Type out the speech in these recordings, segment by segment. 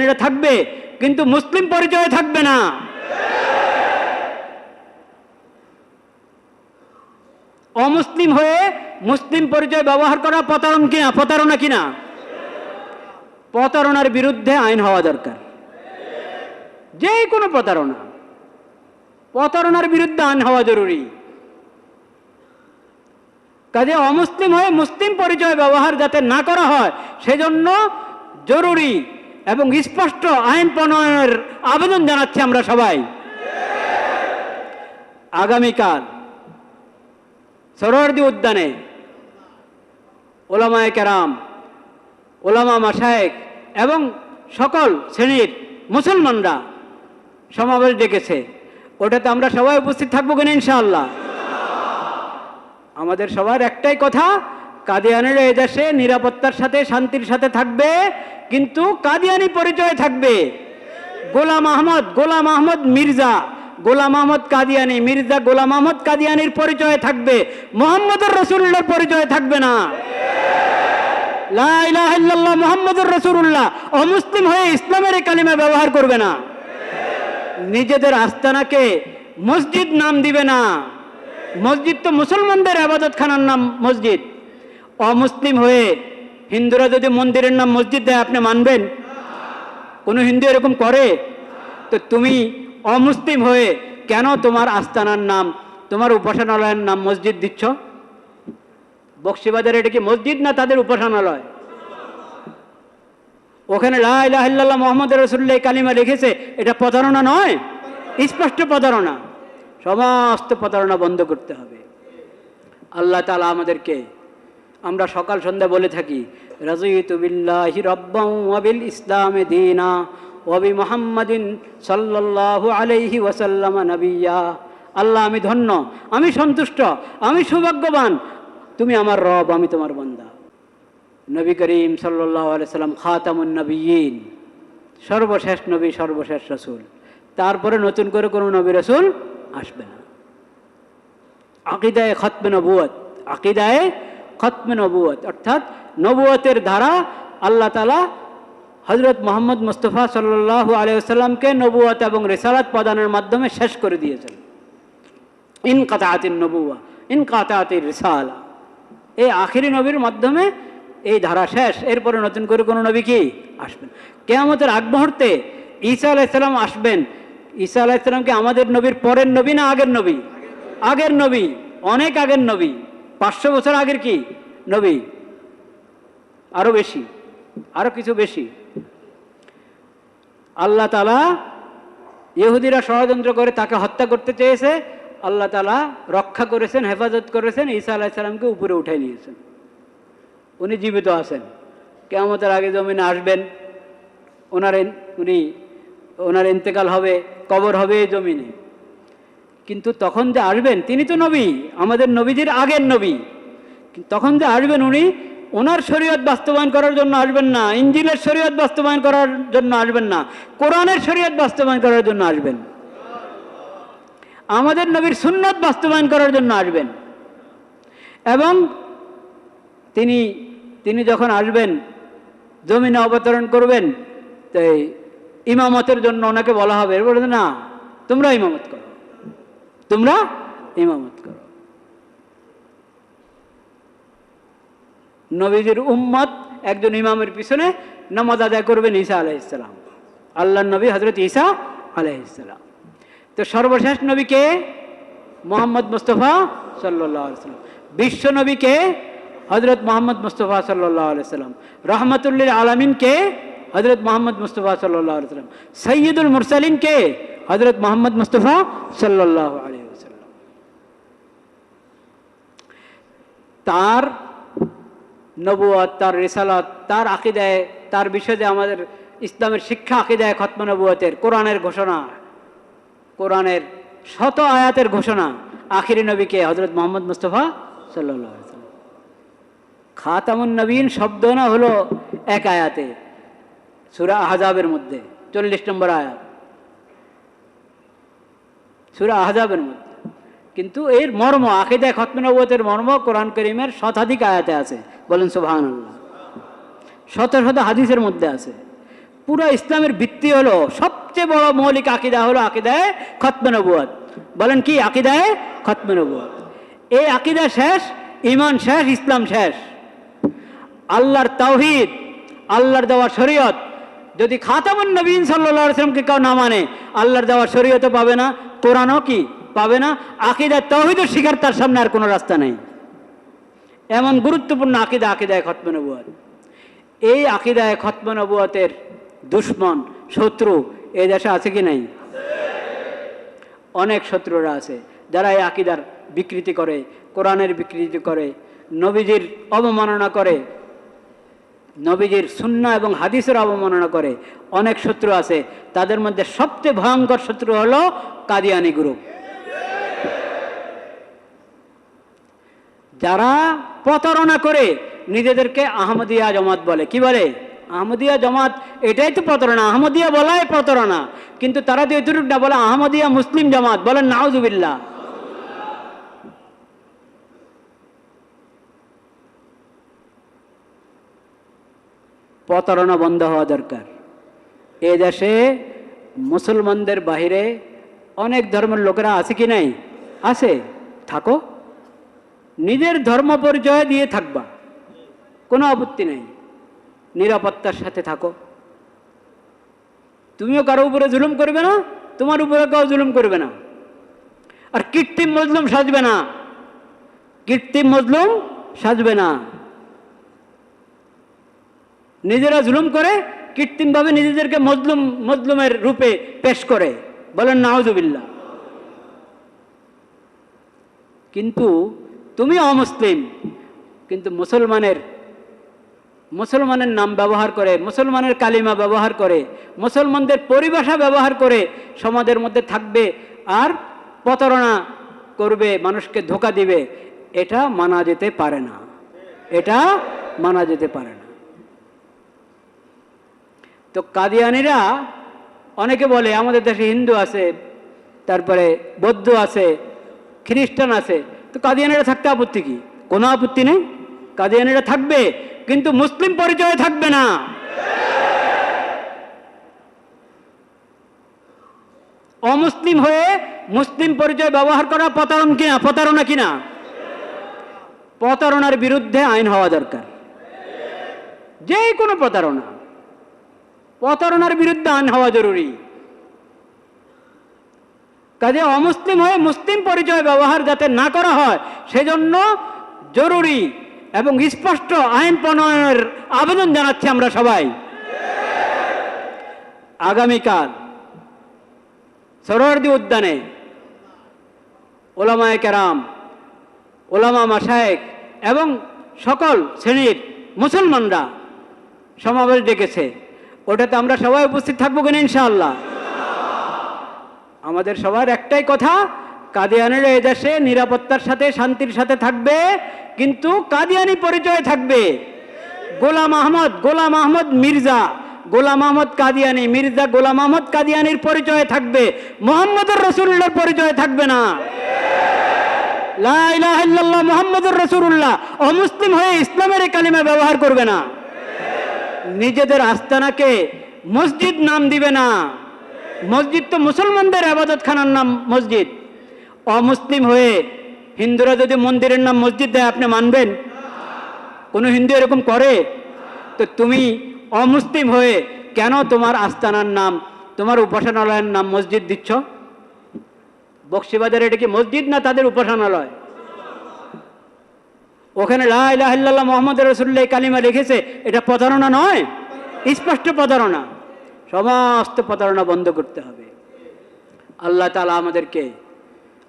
এটা থাকবে, কিন্তু মুসলিম পরিচয় থাকবে না। অমুসলিম হয়ে মুসলিম পরিচয় ব্যবহার করা প্রতারণ কিনা প্রতারণা কিনা প্রতারণার বিরুদ্ধে আইন হওয়া দরকার। যে কোনো প্রতারণা। প্রতারণার বিরুদ্ধে আইন হওয়া জরুরি। কাজে অমুসলিম হয়ে মুসলিম পরিচয় ব্যবহার যাতে না করা হয়, সেজন্য জরুরি। এবং স্পষ্ট আইন প্রণয়নের আবেদন জানাচ্ছি আমরা সবাই। আগামীকাল সরোয়ার্দি উদ্যানে ওলামায় কেরাম, ওলামা মাসায়েক এবং সকল শ্রেণির মুসলমানরা সমাবেশ ডেকেছে। ওটাতে আমরা সবাই উপস্থিত থাকব কিনা ইনশাআল্লাহ। আমাদের সবার একটাই কথা কাদিয়ানের এই দেশে নিরাপত্তার সাথে, শান্তির সাথে থাকবে, কিন্তু কাদিয়ানি পরিচয় থাকবে। গোলাম আহমদ গোলাম আহমদ মির্জা। গোলাম আহমদ কাদিয়ানি, মির্জা গোলাম আহমদ কাদিয়ানির পরিচয় থাকবে। মোহাম্মদুর রসুল্লাহর পরিচয় থাকবে না। মোহাম্মদুর রসুল্লাহ অমুসলিম হয়ে ইসলামের কালিমা ব্যবহার করবে না। নিজেদের আস্তানাকে মসজিদ নাম দিবে না। মসজিদ তো মুসলমানদের আবাদতখানার নাম মসজিদ। অমুসলিম হয়ে হিন্দুরা যদি মন্দিরের নাম মসজিদ দেয়, আপনি মানবেন? কোনো হিন্দু এরকম করে? তো তুমি অমুসলিম হয়ে কেন তোমার আস্তানার নাম, তোমার উপাসনালয়ের নাম মসজিদ দিচ্ছ? বক্সিবাজারে এটা কি মসজিদ না তাদের উপাসনালয়? ওখানে লাহ মোহাম্মদ রসুল্লাহ কালিমা লিখেছে, এটা প্রতারণা নয়, স্পষ্ট প্রতারণা। সমস্ত প্রতারণা বন্ধ করতে হবে। আল্লাহ তালা আমাদেরকে আমরা সকাল সন্ধ্যা বলে থাকি, রাজিতু বিল্লাহি রব্বাউ ওয়াবিল ইসলামে দীনা ওয়াবি মুহাম্মাদিন সাল্লাল্লাহু আলাইহি ওয়াসাল্লাম নবিয়া। আল্লাহ, আমি ধন্য, আমি সন্তুষ্ট, আমি সৌভাগ্যবান, তুমি আমার রব, আমি তোমার বান্দা। নবী করিম সাল্লাহ সাল্লাম খাতামুন নবীন সর্বশেষ নবী, সর্বশেষ রসুল। তারপরে নতুন করে কোনো নবী, রসুল আসবে না। আকিদায় খতমে নবুয়ত আকিদায় খতমে নবুয়ত অর্থাৎ নবুয়তের ধারা আল্লাহ তালা হজরত মোহাম্মদ মুস্তফা সাল্লাহ আলিয়াল্লামকে নবুয়ত এবং রেসালাত প্রদানের মাধ্যমে শেষ করে দিয়েছেন। ইন কাতাতির নবুয়া ইন কাতাতির রেসালা। এই আখিরি নবীর মাধ্যমে এই ধারা শেষ। এরপরে নতুন করে কোনো নবী কি? আসবেন। কেয়ামতের আগ মুহূর্তে ঈসা আলাইসাল্লাম আসবেন। ঈসা আলাইসাল্লামকে আমাদের নবীর পরের নবী না আগের নবী? আগের নবী, অনেক আগের নবী। পাঁচশো বছর আগের কি? নবী। আরও বেশি, আরও কিছু বেশি। আল্লাহ তালা ইহুদিরা ষড়যন্ত্র করে তাকে হত্যা করতে চেয়েছে। আল্লাহ তালা রক্ষা করেছেন, হেফাজত করেছেন, ঈসা আলাহিসাল্লামকে উপরে উঠাই নিয়েছেন। উনি জীবিত আছেন। কেমতের আগে জমিনে আসবেন। ওনার উনি ওনার ইন্তেকাল হবে, কবর হবে এই জমিনে। কিন্তু তখন যে আসবেন, তিনি তো নবী, আমাদের নবীজির আগের নবী। তখন যে আসবেন উনি, ওনার শরীয়ত বাস্তবায়ন করার জন্য আসবেন না, ইঞ্জিলের শরীয়ত বাস্তবায়ন করার জন্য আসবেন না, কোরআনের শরীয়ত বাস্তবায়ন করার জন্য আসবেন। আমাদের নবীর সুন্নত বাস্তবায়ন করার জন্য আসবেন। এবং তিনি তিনি যখন আসবেন, জমিনে অবতরণ করবেন তো এই ইমামতের জন্য ওনাকে বলা হবে। বলে না, তোমরা ইমামত করো। তোমরা ইমামত করো। নবীজির উম্মত একজন ইমামের পিছনে নামাজ আদায় করবেন ঈসা আলাইসালাম আল্লাহ নবী হজরত ঈসা আলাইসালাম তো সর্বশেষ নবীকে মোহাম্মদ মুস্তফা সাল্লাম। বিশ্ব নবীকে হজরত মোহাম্মদ মুস্তফা সাল্লাম। রহমতুল্লিল আলমিনকে হজরত মোহাম্মদ মুস্তফা সাল্লাম। সৈয়দুল মুরসালিনকে হজরত মোহাম্মদ মুস্তফা সাল্লাহ আলী সাল্লাম তার নবুয়ত তার রেসালত, তার আকিদায়, তার বিষয়ে আমাদের ইসলামের শিক্ষা আকিদায় খতম নবুয়তের কোরআনের ঘোষণা, কোরআনের শত আয়াতের ঘোষণা আখিরি নবীকে হজরত মোহাম্মদ মুস্তফা সাল্লাহ খাতামুন নবীন শব্দ না হলো এক আয়াতে, সুরা আহজাবের মধ্যে, চল্লিশ নম্বর আয়াত। সুরা আহজাবের মধ্যে। কিন্তু এর মর্ম আকিদায় খতম নবুয়তের মর্ম কোরআন করিমের শতাধিক আয়াতে আছে। বলেন, সুবহানাল্লাহ। শত শত হাদিসের মধ্যে আছে। পুরো ইসলামের ভিত্তি হলো, সবচেয়ে বড় মৌলিক আকিদা হলো আকিদায় খতমনবুয়াত বলেন কি? আকিদায় খতমনবুয়াত এই আকিদা শেষ ইমান শেষ, ইসলাম শেষ। আল্লাহর তাওহিদ, আল্লাহর দেওয়া শরীয়ত। যদি খাতামুন নবীন সাল্লাল্লাহু আলাইহি সাল্লামকে কেউ না মানে আল্লাহর দেওয়া শরীয়তও পাবে না, কোরআনও কি? পাবে না আকিদা তাওহিদের শিকার তার সামনে আর কোনো রাস্তা নেই। এমন গুরুত্বপূর্ণ আকিদা আকিদায় খতমে নবুয়াত। এই আকিদায় খতমে নবুয়াতের দুশ্মন, শত্রু এই দেশে আছে কি নাই? অনেক শত্রুরা আছে, যারা এই আকিদার বিকৃতি করে, কোরআনের বিকৃতি করে, নবীজির অবমাননা করে, নবীজির সুন্না এবং হাদিসের অবমাননা করে। অনেক শত্রু আছে, তাদের মধ্যে সবচেয়ে ভয়ঙ্কর শত্রু হলো কাদিয়ানি গ্রুপ। যারা প্রতারণা করে, নিজেদেরকে আহমদিয়া জমাত বলে। কি বলে? আহমদিয়া জমাত, এটাই তো প্রতারণা। আহমদিয়া বলাই প্রতারণা। কিন্তু তারা তো না বলে, আহমদিয়া মুসলিম জামাত। বলেন, নাউজুবিল্লাহ। প্রতারণা বন্ধ হওয়া দরকার। এ দেশে মুসলমানদের বাহিরে অনেক ধর্মের লোকেরা আছে কি নাই? আছে। থাকো। নিজের ধর্ম পরিচয় দিয়ে থাকবা। কোনো আপত্তি নেই। নিরাপত্তার সাথে থাকো। তুমিও কারও উপরে জুলুম করবে না, তোমার উপরে কেউ জুলুম করবে না। আর কৃত্রিম মজলুম সাজবে না। কৃত্রিম মজলুম সাজবে না। নিজেরা জুলুম করে, কৃত্রিমভাবে নিজেদেরকে মজলুম, মজলুমের রূপে পেশ করে। বলেন, নাউজুবিল্লাহ। কিন্তু তুমি অমুসলিম। কিন্তু মুসলমানের মুসলমানের নাম ব্যবহার করে, মুসলমানের কালিমা ব্যবহার করে, মুসলমানদের পরিভাষা ব্যবহার করে সমাজের মধ্যে থাকবে আর প্রতারণা করবে, মানুষকে ধোকা দিবে, এটা মানা যেতে পারে না। এটা মানা যেতে পারে না। তো কাদিয়ানিরা অনেকে বলে, আমাদের দেশে হিন্দু আছে, তারপরে বৌদ্ধ আছে, খ্রিস্টান আছে তো কাদিয়ানিরা থাকতে আপত্তি কি? কোনো আপত্তি নেই? কাদিয়ানিরা থাকবে, কিন্তু মুসলিম পরিচয় থাকবে না। অমুসলিম হয়ে মুসলিম পরিচয় ব্যবহার করা প্রতারণ কিনা? প্রতারণা কিনা? প্রতারণার বিরুদ্ধে আইন হওয়া দরকার। যে কোনো প্রতারণা। প্রতারণার বিরুদ্ধে আইন হওয়া জরুরি। কাজে অমুসলিম হয়ে মুসলিম পরিচয় ব্যবহার যাতে না করা হয়, সেজন্য জরুরি এবং স্পষ্ট আইন প্রণয়নের আবেদন জানাচ্ছি আমরা সবাই। আগামীকাল সরোয়ার্দি উদ্যানে ওলামায় কেরাম, ওলামা মাসায়েক এবং সকল শ্রেণির মুসলমানরা সমাবেশ ডেকেছে। ওটাতে আমরা সবাই উপস্থিত থাকব কিনা ইনশাআল্লাহ। আমাদের সবার একটাই কথা, কাদিয়ানের এই দেশে নিরাপত্তার সাথে, শান্তির সাথে থাকবে, কিন্তু কাদিয়ানি পরিচয় থাকবে। গোলাম আহমদ গোলাম আহমদ মির্জা, গোলাম আহমদ কাদিয়ানি, মির্জা গোলাম আহমদ কাদিয়ানির পরিচয় থাকবে, মোহাম্মদুর রসুল্লাহর পরিচয় থাকবে না। মুহাম্মাদুর রাসূলুল্লাহ, অমুসলিম হয়ে ইসলামের কালিমা ব্যবহার করবে না। নিজেদের আস্তানাকে মসজিদ নাম দিবে না। মসজিদ তো মুসলমানদের আবাদতখানার নাম মসজিদ। অমুসলিম হয়ে হিন্দুরা যদি মন্দিরের নাম মসজিদ দেয়, আপনি মানবেন? কোনো হিন্দু এরকম করে? তো তুমি অমুসলিম হয়ে কেন তোমার আস্তানার নাম, তোমার উপাসনালয়ের নাম মসজিদ দিচ্ছ? বক্সিবাজারে এটা কি মসজিদ না তাদের উপাসনালয়? ওখানে লাহ মোহাম্মদ রসুল্লাহ কালিমা লিখেছে। এটা প্রতারণা নয়, স্পষ্ট প্রতারণা। সমস্ত প্রতারণা বন্ধ করতে হবে। আল্লাহ তালা আমাদেরকে,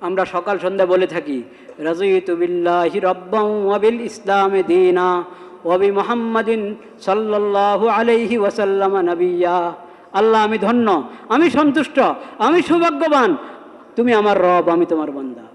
আমরা সকাল সন্ধ্যা বলে থাকি, রাজিতু বিল্লাহি রব্বাম ওয়াবিল ইসলামে দিনা ওয়াবি মোহাম্মদিন সাল্লাল্লাহু আলাইহি ওয়াসাল্লাম নবিয়া। আল্লাহ, আমি ধন্য, আমি সন্তুষ্ট, আমি সৌভাগ্যবান। তুমি আমার রব, আমি তোমার বান্দা।